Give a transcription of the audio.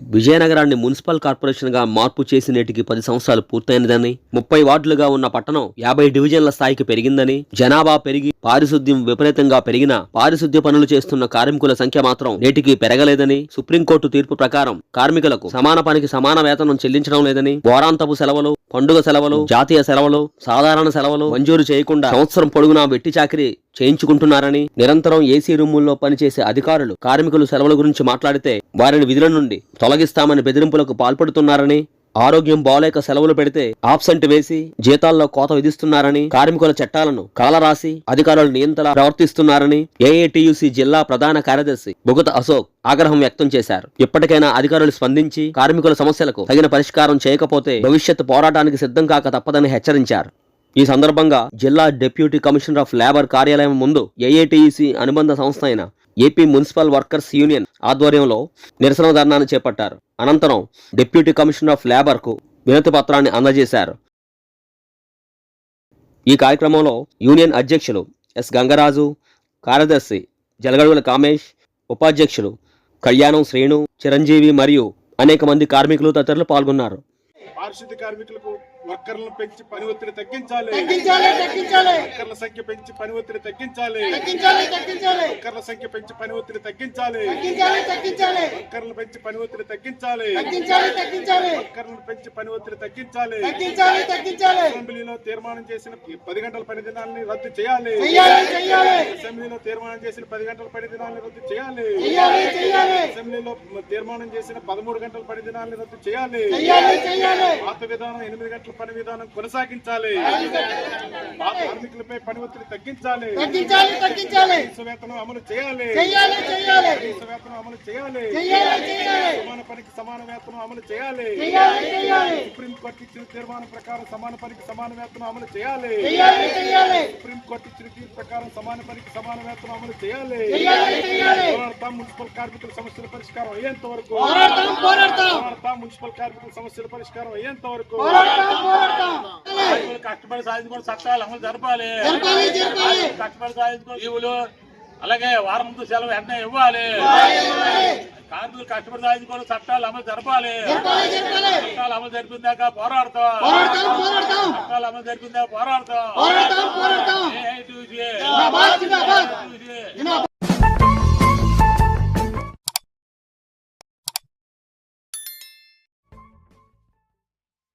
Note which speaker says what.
Speaker 1: విజయనగరాన్ని municipal కార్పొరేషన్గా మార్పు చేసి నేటికి పది సంవత్సరాలు పూర్తయినదని ముప్పై వార్డులుగా ఉన్న పట్టణం యాభై డివిజన్ల స్థాయికి పెరిగిందని జనాభా పెరిగి పారిశుద్ధ్యం విపరీతంగా పెరిగిన పారిశుద్ధ్య పనులు చేస్తున్న కార్మికుల సంఖ్య మాత్రం నేటికి పెరగలేదని సుప్రీంకోర్టు తీర్పు ప్రకారం కార్మికులకు సమాన పనికి సమాన వేతనం చెల్లించడం లేదని వారాంతపు సెలవులు పండుగ సెలవులు జాతీయ సెలవులు సాధారణ సెలవులు మంజూరు చేయకుండా సంవత్సరం పొడుగునా వెట్టి చాకరీ చేయించుకుంటున్నారని నిరంతరం ఏసీ రూముల్లో పనిచేసే అధికారులు కార్మికులు సెలవుల గురించి మాట్లాడితే వారిని విధుల నుండి తొలగిస్తామని బెదిరింపులకు పాల్పడుతున్నారని ఆరోగ్యం బాలేక సెలవులు పెడితే ఆబ్సెంట్ వేసి జీతాల్లో కోత విధిస్తున్నారని కార్మికుల చట్టాలను కాలరాసి అధికారులు నియంత్రణ ప్రవర్తిస్తున్నారని ఏఏటీయూసీ జిల్లా ప్రధాన కార్యదర్శి బుగత అశోక్ ఆగ్రహం వ్యక్తం చేశారు. ఇప్పటికైనా అధికారులు స్పందించి కార్మికుల సమస్యలకు తగిన పరిష్కారం చేయకపోతే భవిష్యత్ పోరాటానికి సిద్ధం కాక తప్పదని హెచ్చరించారు. ఈ సందర్భంగా జిల్లా డిప్యూటీ కమిషనర్ ఆఫ్ లేబర్ కార్యాలయం ముందు ఏఏటీఈసీ అనుబంధ సంస్థ అయిన ఏపీ మున్సిపల్ వర్కర్స్ యూనియన్ ఆధ్వర్యంలో నిరసన ధర్నాను చేపట్టారు. అనంతరం డిప్యూటీ కమిషనర్ ఆఫ్ లేబర్కు వినతి పత్రాన్ని అందజేశారు. ఈ కార్యక్రమంలో యూనియన్ అధ్యక్షులు ఎస్ గంగరాజు కార్యదర్శి జలగడుగుల కామేష్ ఉపాధ్యక్షులు కళ్యాణం శ్రేణు చిరంజీవి మరియు అనేక మంది కార్మికులు తదితరులు పాల్గొన్నారు.
Speaker 2: పారిశుద్ధ్య కార్మికులకు వర్కర్లను పెంచి పని ఒత్తిడి తగ్గించాలి. వర్కర్ల సంఖ్య పెంచి పని ఒత్తిడి తగ్గించాలి. వర్కర్ల సంఖ్య పెంచి పని ఒత్తిడి తగ్గించాలి. వర్కర్లను పెంచి పని ఒత్తిడి తగ్గించాలి. వర్కర్లను పెంచి పని ఒత్తిడి తగ్గించాలి. అసెంబ్లీలో తీర్మానం చేసిన పది గంటల పని దినాన్ని రద్దు చేయాలి. అసెంబ్లీలో తీర్మానం చేసిన పది గంటల పని దినాన్ని రద్దు చేయాలి. అసెంబ్లీలో తీర్మానం చేసిన పదమూడు గంటల పని దినాన్ని రద్దు చేయాలి. పాత విధానం ఎనిమిది గంటల పని విధానం కొనసాగించాలి. కార్మికులపై పని ఒత్తిడి తగ్గించాలి. వేతనం అమలు చేయాలి. వేతనం అమలు చేయాలి. సమాన పనికి సమాన వేతనం అమలు చేయాలి.
Speaker 3: చెయ్యాలి చెయ్యాలి
Speaker 2: సుప్రీం కోర్టు ఇచ్చిన తీర్మానం ప్రకారం సమాన పనికి సమాన వేతనం అమలు చేయాలి.
Speaker 3: చెయ్యాలి చెయ్యాలి
Speaker 2: సుప్రీం కోర్టు ఇచ్చిన తీర్పు ప్రకారం సమాన పనికి సమాన వేతనం అమలు చేయాలి. పోరాడతాం మున్సిపల్ కార్మికుల సమస్యల పరిష్కారం అయ్యేంత వరకు.
Speaker 3: పోరాడతాం
Speaker 2: మున్సిపల్ కార్మికుల సమస్యల పరిష్కారం అయ్యేంత వరకు.
Speaker 4: కష్టపడి సాధించుకున్న చట్టాలు అమలు జరపాలి. కష్టపడి సాధించుకున్న లీవులు అలాగే వారం ముందు సెలవు వెంటనే ఇవ్వాలి. కార్మికులు కష్టపడి సాధించుకున్న చట్టాలు అమలు జరపాలి. చట్టాలు అమలు జరిపిందాక పోరాడతాం. చట్టాలు అమలు జరిపిందాక పోరాడతాం